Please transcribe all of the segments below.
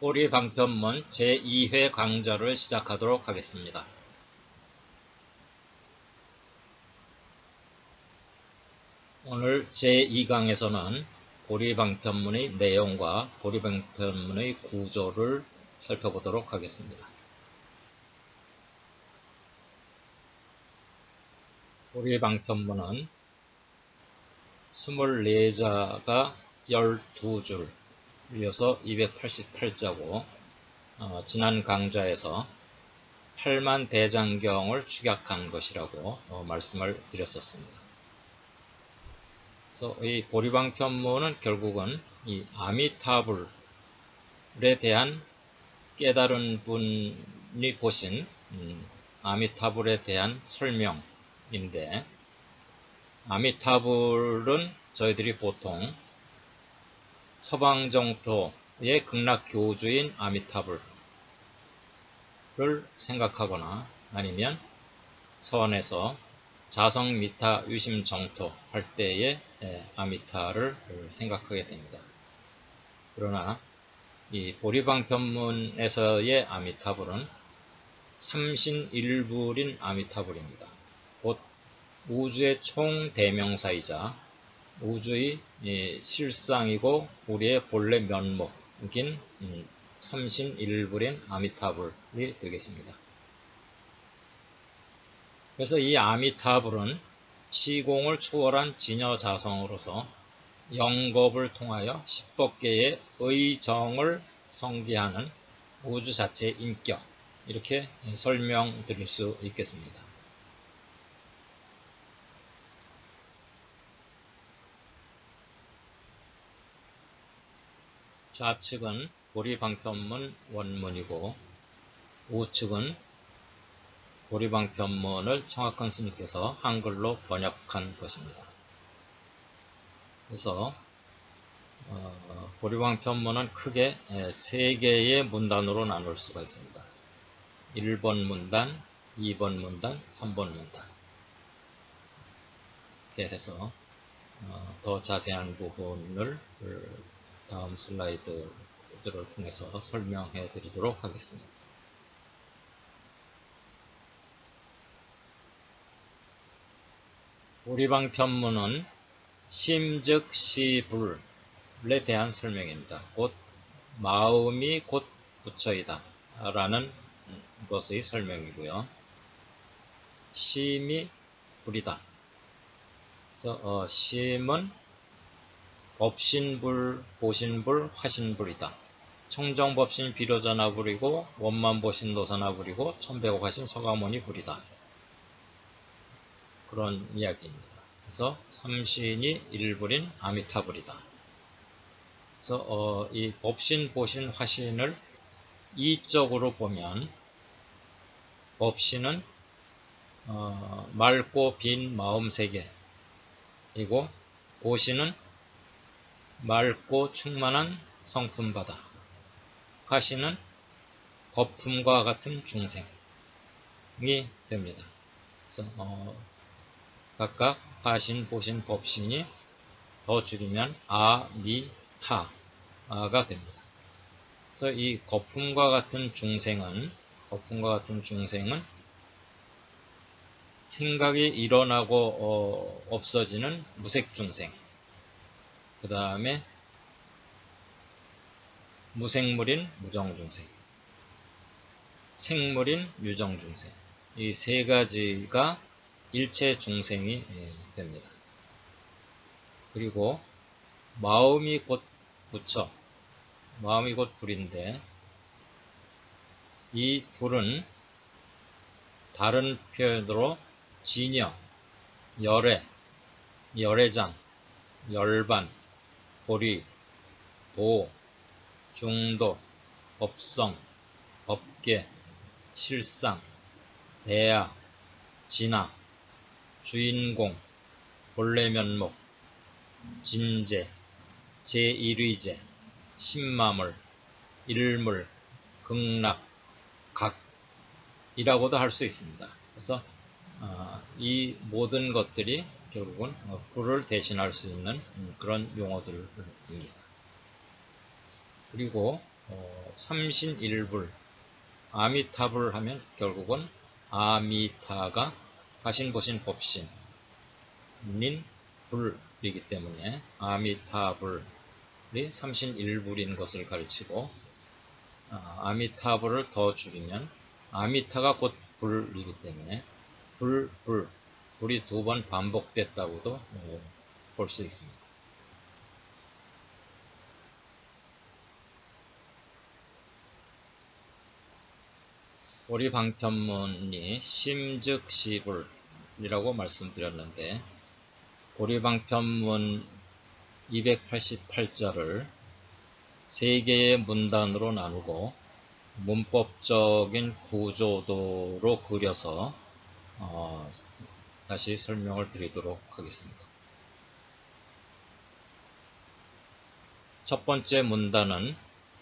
꼬리 방편문 제2회 강좌를 시작하도록 하겠습니다. 오늘 제2강에서는 보리 방편문의 내용과 보리 방편문의 구조를 살펴보도록 하겠습니다. 보리 방편문은 24자가 12줄, 이어서 288자고 어, 지난 강좌에서 8만 대장경을 축약한 것이라고 어, 말씀을 드렸었습니다. 그래서 이 보리방 편문은 결국은 이 아미타불에 대한 깨달은 분이 보신 음, 아미타불에 대한 설명인데 아미타불은 저희들이 보통 서방정토의 극락교주인 아미타불을 생각하거나 아니면 서원에서 자성 미타 유심 정토 할 때의 아미타를 생각하게 됩니다. 그러나 이 보리방 편문에서의 아미타불은 삼신일불인 아미타불입니다. 곧 우주의 총대명사이자 우주의 실상이고 우리의 본래 면목인 삼신일불인 아미타불이 되겠습니다. 그래서 이 아미타불은 시공을 초월한 진여자성으로서 영겁을 통하여 10법계의 의정을 성기하는 우주 자체의 인격 이렇게 설명드릴 수 있겠습니다. 좌측은 보리방편문 원문이고 우측은 보리방편문을 청학한 스님께서 한글로 번역한 것입니다. 그래서 어, 보리방편문은 크게 세 개의 문단으로 나눌 수가 있습니다. 1번 문단, 2번 문단, 3번 문단 이렇게 해서 어, 더 자세한 부분을 다음 슬라이드들을 통해서 설명해 드리도록 하겠습니다. 우리방 편문은 심즉 시불에 대한 설명입니다. 곧 마음이 곧 부처이다 라는 것의 설명이고요. 심이 불이다. 그래서 어, 심은 법신불, 보신불, 화신불이다. 청정법신 비로자나불이고 원만보신 노사나불이고 천백옥하신 서가모니 불이다. 그런 이야기입니다. 그래서 삼신이 일불인 아미타불이다. 그래서 어, 이 법신, 보신, 화신을 이적으로 보면 법신은 어, 맑고 빈 마음 세계이고 보신은 맑고 충만한 성품바다 화신은 거품과 같은 중생이 됩니다. 그래서 어, 각각 하신, 보신, 법신이 더 줄이면 아, 미, 타가 됩니다. 그래서 이 거품과 같은 중생은 거품과 같은 중생은 생각이 일어나고 어, 없어지는 무색 중생. 그 다음에 무생물인 무정중생, 생물인 유정중생. 이 세 가지가 일체 중생이 예, 됩니다. 그리고 마음이 곧 부처, 마음이 곧 불인데 이 불은 다른 표현으로 진여, 열애, 열애장, 열반, 보리, 도, 중도, 법성, 법계, 실상, 대야, 진화, 주인공, 본래 면목, 진제, 제1위제, 신마물, 일물, 극락, 각이라고도 할 수 있습니다. 그래서 어, 이 모든 것들이 결국은 어, 불을 대신할 수 있는 음, 그런 용어들입니다. 그리고 어, 삼신일불 아미타불 하면 결국은 아미타가 하신보신 법신인 불이기 때문에 아미타불이 삼신일불인 것을 가르치고 아, 아미타불을 더 줄이면 아미타가 곧 불이기 때문에 불, 불, 불이 두 번 반복됐다고도 볼 수 있습니다. 우리 방편문이 심즉 시불이라고 말씀드렸는데 우리 방편문 288절을 세 개의 문단으로 나누고 문법적인 구조도로 그려서 어, 다시 설명을 드리도록 하겠습니다. 첫 번째 문단은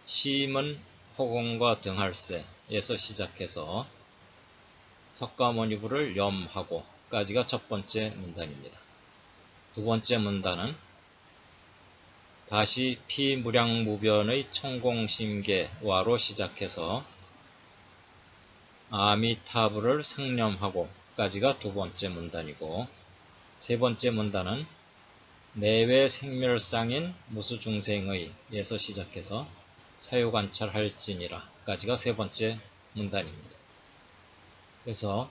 시임은 호공과 등할세에서 시작해서 석가모니부를 염하고 까지가 첫 번째 문단입니다. 두 번째 문단은 다시 피무량무변의 청공심계와로 시작해서 아미타불을 상념하고 까지가 두 번째 문단이고 세 번째 문단은 내외 생멸상인 무수 중생의 에서 시작해서 사유관찰할지니라 까지가 세 번째 문단입니다. 그래서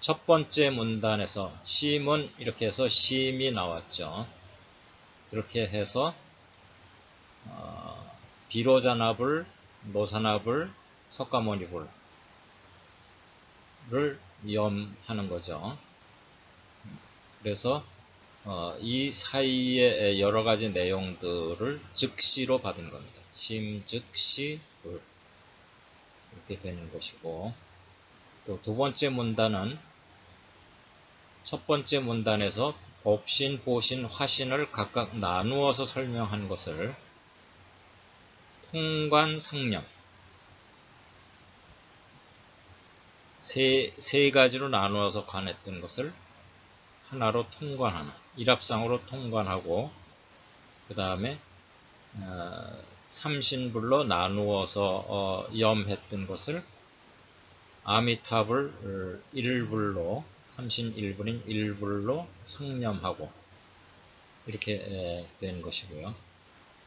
첫 번째 문단에서 심은 이렇게 해서 심이 나왔죠. 그렇게 해서 어, 비로자나불, 노사나불, 석가모니불을 염하는 거죠. 그래서 어, 이 사이의 여러 가지 내용들을 즉시로 받은 겁니다. 심즉시 불 이렇게 되는 것이고 또 두 번째 문단은 첫 번째 문단에서 법신, 보신, 화신을 각각 나누어서 설명한 것을 통관상념 세, 세 가지로 나누어서 관했던 것을 하나로 통관하는 일합상으로 통관하고 그 다음에 어, 삼신불로 나누어서 어, 염했던 것을 아미타불 일불로 삼신 일분인 일불로 성념하고 이렇게 된 것이고요.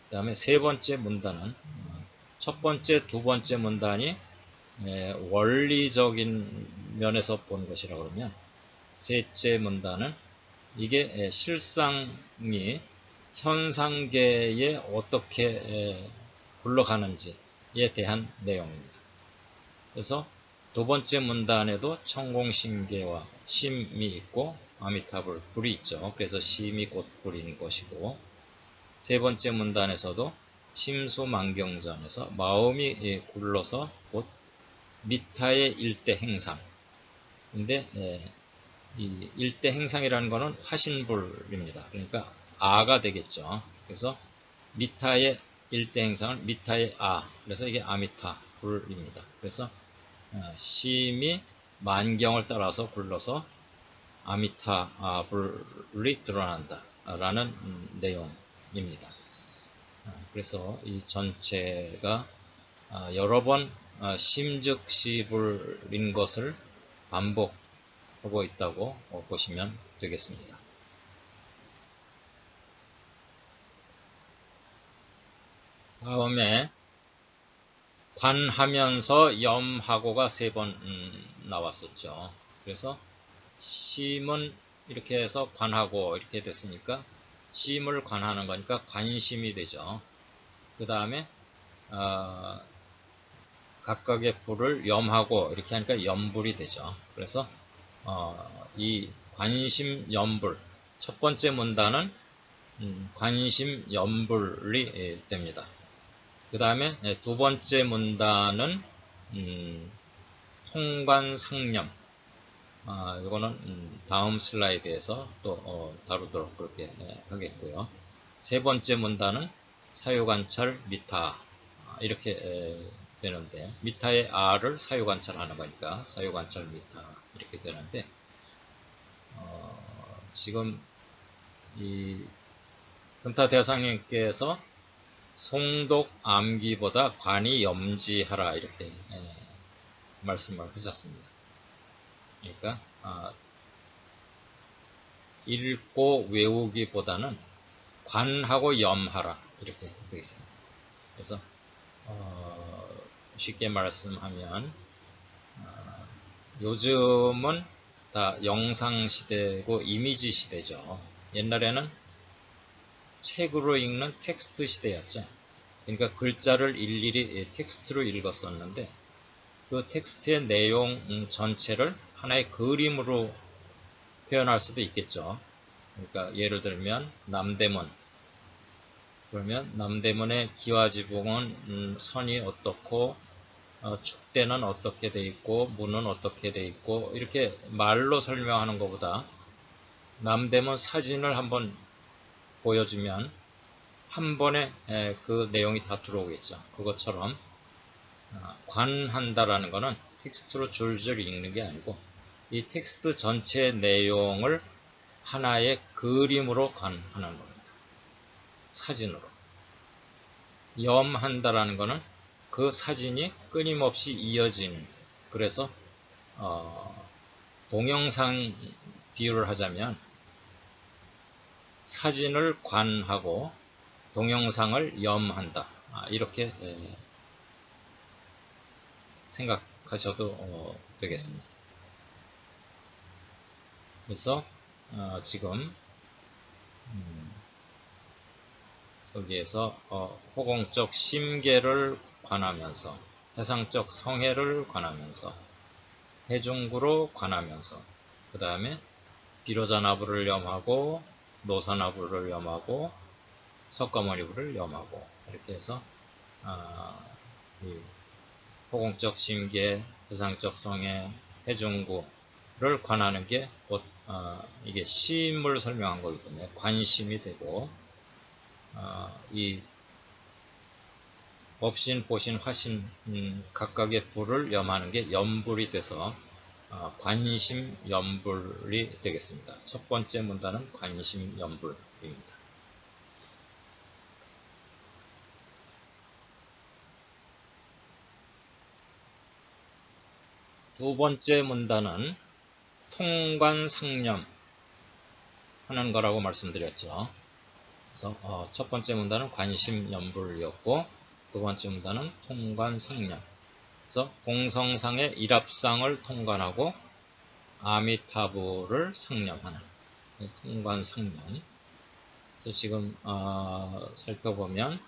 그 다음에 세 번째 문단은 첫 번째, 두 번째 문단이 원리적인 면에서 본 것이라 그러면 셋째 문단은 이게 실상이 현상계에 어떻게 굴러가는지에 대한 내용입니다. 그래서 두 번째 문단에도 천공심계와 심이 있고 아미타불 불이 있죠. 그래서 심이 곧 불인 것이고 세 번째 문단에서도 심수만경전에서 마음이 굴러서 곧 미타의 일대 행상 근데 예, 이 일대 행상이라는 것은 화신불입니다. 그러니까 아가 되겠죠. 그래서 미타의 일대 행상은 미타의 아 그래서 이게 아미타 불입니다. 그래서 어, 심이 만경을 따라서 굴러서 아미타 불이 드러난다 라는 음, 내용입니다. 어, 그래서 이 전체가 어, 여러 번 심즉시불인 것을 반복하고 있다고 보시면 되겠습니다. 다음에 관하면서 염하고가 세번 음, 나왔었죠. 그래서 심은 이렇게 해서 관하고 이렇게 됐으니까 심을 관하는 거니까 관심이 되죠. 그 다음에 어, 각각의 불을 염하고 이렇게 하니까 염불이 되죠. 그래서 어, 이 관심 염불 첫 번째 문단은 음, 관심 염불이 됩니다. 그 다음에 네, 두 번째 문단은 음, 통관상념 아, 이거는 음, 다음 슬라이드에서 또 어, 다루도록 그렇게 네, 하겠고요. 세 번째 문단은 사유관찰 미타 아, 이렇게 에, 되는데 미타의 R을 사유관찰하는 거니까 사유관찰 미타 이렇게 되는데 어, 지금 이 금타 대상님께서 송독 암기보다 관이 염지하라 이렇게 예, 말씀을 하셨습니다. 그러니까 아, 읽고 외우기보다는 관하고 염하라 이렇게 되겠습니다. 그래서 어, 쉽게 말씀하면 어, 요즘은 다 영상 시대고 이미지 시대죠. 옛날에는 책으로 읽는 텍스트 시대였죠. 그러니까 글자를 일일이 텍스트로 읽었었는데 그 텍스트의 내용 전체를 하나의 그림으로 표현할 수도 있겠죠. 그러니까 예를 들면 남대문 그러면 남대문의 기와지붕은 음, 선이 어떻고 어, 축대는 어떻게 돼 있고 문은 어떻게 돼 있고 이렇게 말로 설명하는 것보다 남대문 사진을 한번 보여주면 한 번에 에, 그 내용이 다 들어오겠죠. 그것처럼 어, 관한다라는 것은 텍스트로 줄줄 읽는 게 아니고 이 텍스트 전체 내용을 하나의 그림으로 관하는 겁니다. 사진으로. 염한다라는 것은 그 사진이 끊임없이 이어진 그래서 어, 동영상 비유를 하자면 사진을 관하고 동영상을 염한다. 아, 이렇게 에, 생각하셔도 어, 되겠습니다. 그래서 어, 지금 음, 여기에서 어, 호공적 심계를 관하면서 해상적 성해를 관하면서 해중구로 관하면서 그 다음에 비로자나부를 염하고 노사나부를 염하고 석가모니부를 염하고 이렇게 해서 아, 호공적 심계, 해상적 성해, 해중구를 관하는 게 어, 이게 심을 설명한 때문에 관심이 되고 어, 이 업신, 보신, 화신 음, 각각의 불을 염하는 게 염불이 돼서 어, 관심 염불이 되겠습니다. 첫 번째 문단은 관심 염불입니다. 두 번째 문단은 통관상념 하는 거라고 말씀드렸죠. 그래서 어, 첫 번째 문단은 관심연불이었고 두 번째 문단은 통관상념. 그래서 공성상의 일합상을 통관하고 아미타부를 상념하는 통관상념. 그래서 지금 어, 살펴보면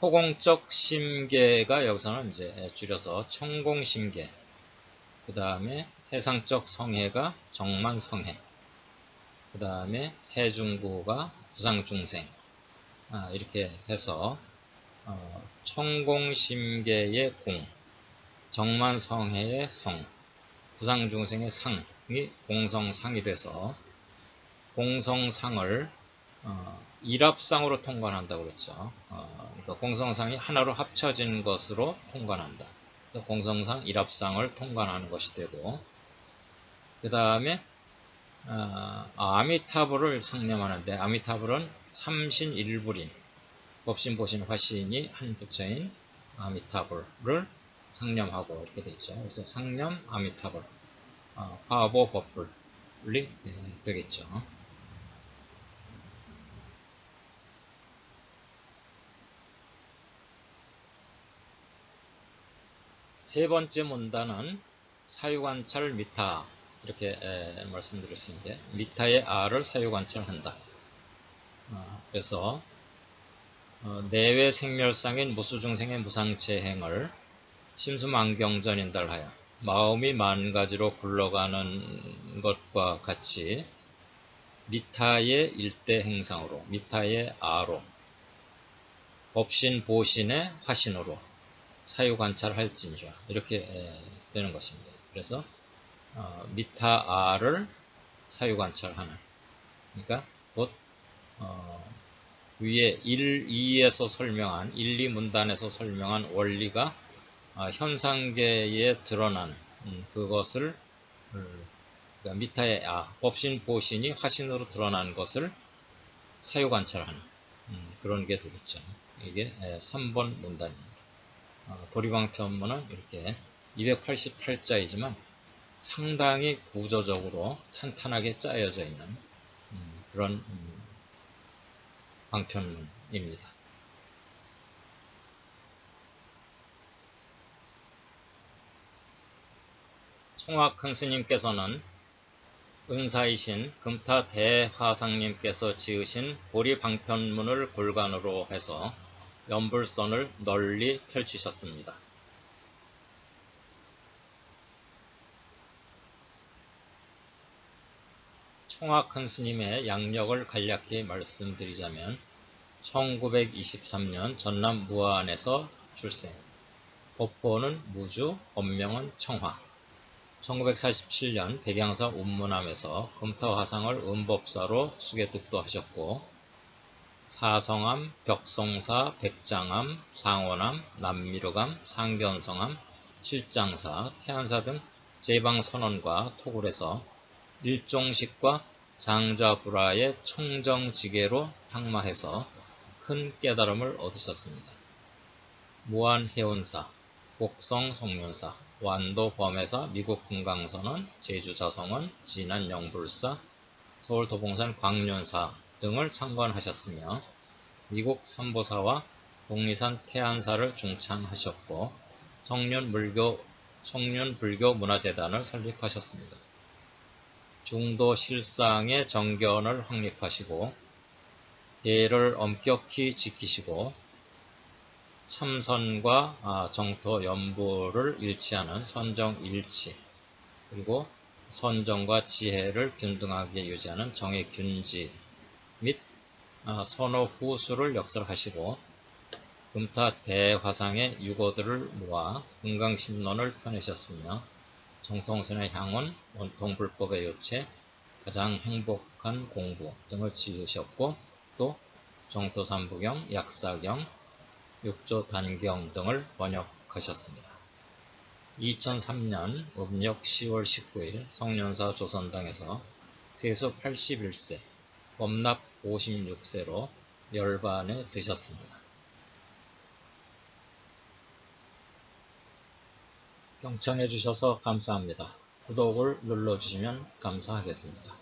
호공적 심계가 여기서는 이제 줄여서 청공심계. 그 다음에 해상적 성해가 정만성해. 그 다음에 해중구가 부상중생. 아, 이렇게 해서 어, 청공심계의 공, 정만성해의 성, 부상중생의 상이 공성상이 돼서 공성상을 어, 일합상으로 통관한다고 그랬죠. 어, 그러니까 공성상이 하나로 합쳐진 것으로 통관한다. 공성상 일합상을 통관하는 것이 되고 그 다음에 어, 아미타불을 상념하는데 아미타불은 삼신일불인 법신, 보신, 화신이 한 부처인 아미타불을 상념하고 이렇게 됐죠. 그래서 상념 아미타불 어, 화보 법불이 네, 되겠죠. 세 번째 문단은 사유관찰 미타 이렇게 에, 말씀드렸습니다. 미타의 아를 사유관찰한다. 어, 그래서 어, 내외 생멸상인 무수중생의 무상체행을 심수만경전인달하여 마음이 만 가지로 굴러가는 것과 같이 미타의 일대 행상으로 미타의 아로 법신 보신의 화신으로 사유 관찰할지니라 이렇게 에, 되는 것입니다. 그래서 어, 미타 R을 사유 관찰하는 그러니까 곧 어, 위에 1, 2에서 설명한 1, 2 문단에서 설명한 원리가 어, 현상계에 드러난 음, 그것을 음, 그러니까 미타의 아, 법신 보신이 화신으로 드러난 것을 사유 관찰하는 음, 그런 게 되겠죠. 이게 3번 문단입니다. 어, 도리방 편문은 이렇게 288자이지만 상당히 구조적으로 탄탄하게 짜여져 있는 음, 그런 음, 방편문입니다. 총학 큰 스님께서는 은사이신 금타 대화상님께서 지으신 보리 방편문을 골간으로 해서 연불선을 널리 펼치셨습니다. 총학큰 스님의 양력을 간략히 말씀드리자면 1923년 전남 무안에서 출생. 법호는 무주, 법명은 청화. 1947년 백양사 운문암에서 금타화상을 음법사로 수계득도 하셨고 사성암, 벽송사, 백장암, 상원암, 남미르감, 상견성암, 칠장사, 태안사 등 제방선언과 토굴에서 일종식과 장좌불화의 청정지계로 탁마해서 큰 깨달음을 얻으셨습니다. 무한해운사, 곡성 성륜사, 완도 범해사, 미국 금강선언, 제주 자성원, 진안 영불사, 서울 도봉산 광륜사 등을 창건하셨으며 미국 삼보사와 독리산 태안사를 중창하셨고 성륜 물교 성륜 불교 문화재단을 설립하셨습니다. 중도 실상의 정견을 확립하시고 예를 엄격히 지키시고 참선과 아, 정토 연보를 일치하는 선정일치 그리고 선정과 지혜를 균등하게 유지하는 정의 균지 및 아, 선호 후수를 역설하시고 금타 대화상의 유고들을 모아 금강심론을 펴내셨으며 정통선의 향원, 원통 불법의 요체, 가장 행복한 공부 등을 지으셨고 또 정토삼부경, 약사경, 육조 단경 등을 번역하셨습니다. 2003년 음력 10월 19일 성년사 조선당에서 세수 81세, 범납 56세로 열반에 드셨습니다. 경청해 주셔서 감사합니다. 구독을 눌러주시면 감사하겠습니다.